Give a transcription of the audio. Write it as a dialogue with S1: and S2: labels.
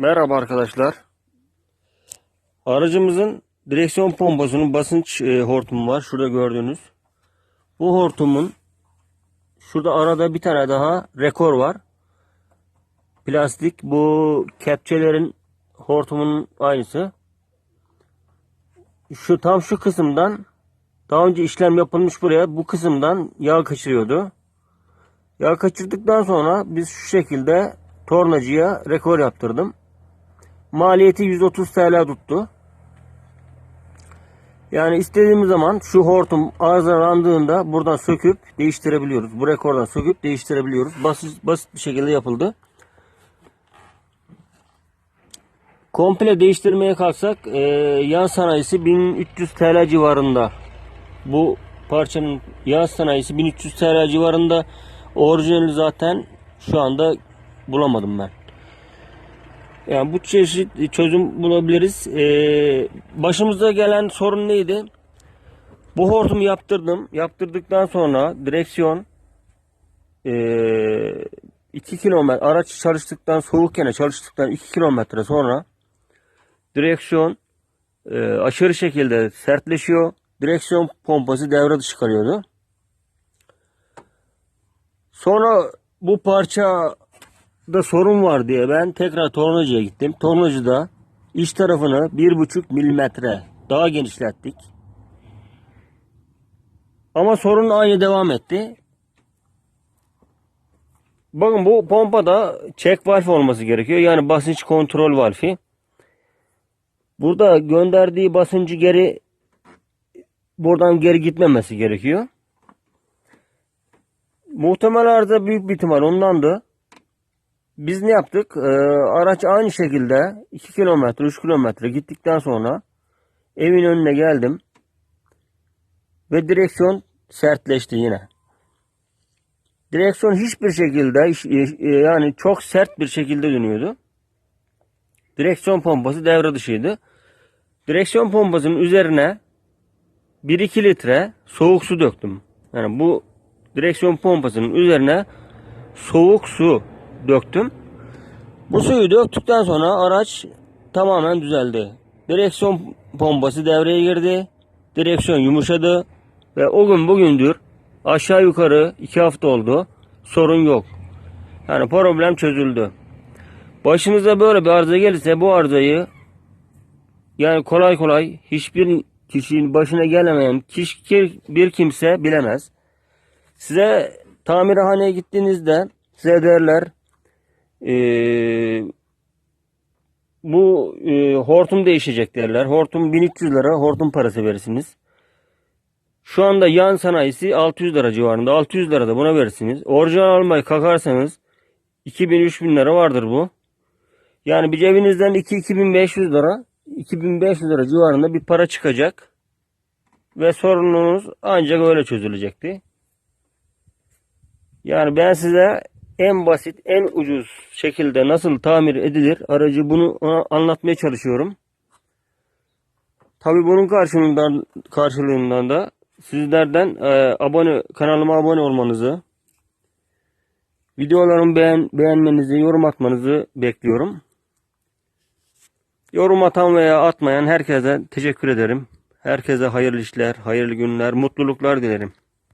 S1: Merhaba arkadaşlar. Aracımızın direksiyon pompasının basınç e, hortumu var. Şurada gördüğünüz. Bu hortumun şurada arada bir tane daha rekor var. Plastik. Bu kepçelerin hortumunun aynısı. Şu tam şu kısımdan daha önce işlem yapılmış buraya bu kısımdan yağ kaçırıyordu. Yağ kaçırdıktan sonra biz şu şekilde tornacıya rekor yaptırdım. Maliyeti 130 TL tuttu. Yani istediğimiz zaman şu hortum arızalandığında buradan söküp değiştirebiliyoruz. Bu rekordan söküp değiştirebiliyoruz. Basit, basit bir şekilde yapıldı. Komple değiştirmeye kalksak e, yan sanayisi 1300 TL civarında. Bu parçanın yan sanayisi 1300 TL civarında. Orijinali zaten şu anda bulamadım ben. Yani bu çeşit çözüm bulabiliriz. Ee, başımıza gelen sorun neydi? Bu hortumu yaptırdım. Yaptırdıktan sonra direksiyon 2 kilometre araç çalıştıktan soğukken çalıştıktan 2 kilometre sonra direksiyon ee, aşırı şekilde sertleşiyor. Direksiyon pompası devre dışı kalıyordu. Sonra bu parça da sorun var diye ben tekrar tornacıya gittim. Tornacıda iç tarafını 1,5 milimetre daha genişlettik. Ama sorun aynı devam etti. Bakın bu pompada check valve olması gerekiyor. Yani basınç kontrol valfi. Burada gönderdiği basıncı geri buradan geri gitmemesi gerekiyor. Muhtemel arıza büyük bir ihtimal ondandı. Biz ne yaptık? Ee, araç aynı şekilde 2 kilometre 3 kilometre gittikten sonra evin önüne geldim. Ve direksiyon sertleşti yine. Direksiyon hiçbir şekilde e, yani çok sert bir şekilde dönüyordu. Direksiyon pompası devre dışıydı. Direksiyon pompasının üzerine 1-2 litre soğuk su döktüm. Yani bu direksiyon pompasının üzerine soğuk su döktüm. Bu suyu döktükten sonra araç tamamen düzeldi. Direksiyon pompası devreye girdi. Direksiyon yumuşadı. Ve o gün bugündür aşağı yukarı 2 hafta oldu. Sorun yok. Yani problem çözüldü. Başınıza böyle bir arıza gelirse bu arızayı yani kolay kolay hiçbir kişinin başına gelemeyen kişi bir kimse bilemez. Size tamirhaneye gittiğinizde size derler ee, bu e, hortum değişecek derler. Hortum 1300 lira hortum parası verirsiniz. Şu anda yan sanayisi 600 lira civarında. 600 lira da buna verirsiniz. Orijinal almayı kalkarsanız 2000-3000 lira vardır bu. Yani bir cebinizden 2-2500 lira 2500 lira civarında bir para çıkacak. Ve sorununuz ancak öyle çözülecekti. Yani ben size en basit, en ucuz şekilde nasıl tamir edilir aracı bunu anlatmaya çalışıyorum. Tabi bunun karşılığından, karşılığından da sizlerden e, abone kanalıma abone olmanızı, videolarımı beğen, beğenmenizi, yorum atmanızı bekliyorum. Yorum atan veya atmayan herkese teşekkür ederim. Herkese hayırlı işler, hayırlı günler, mutluluklar dilerim.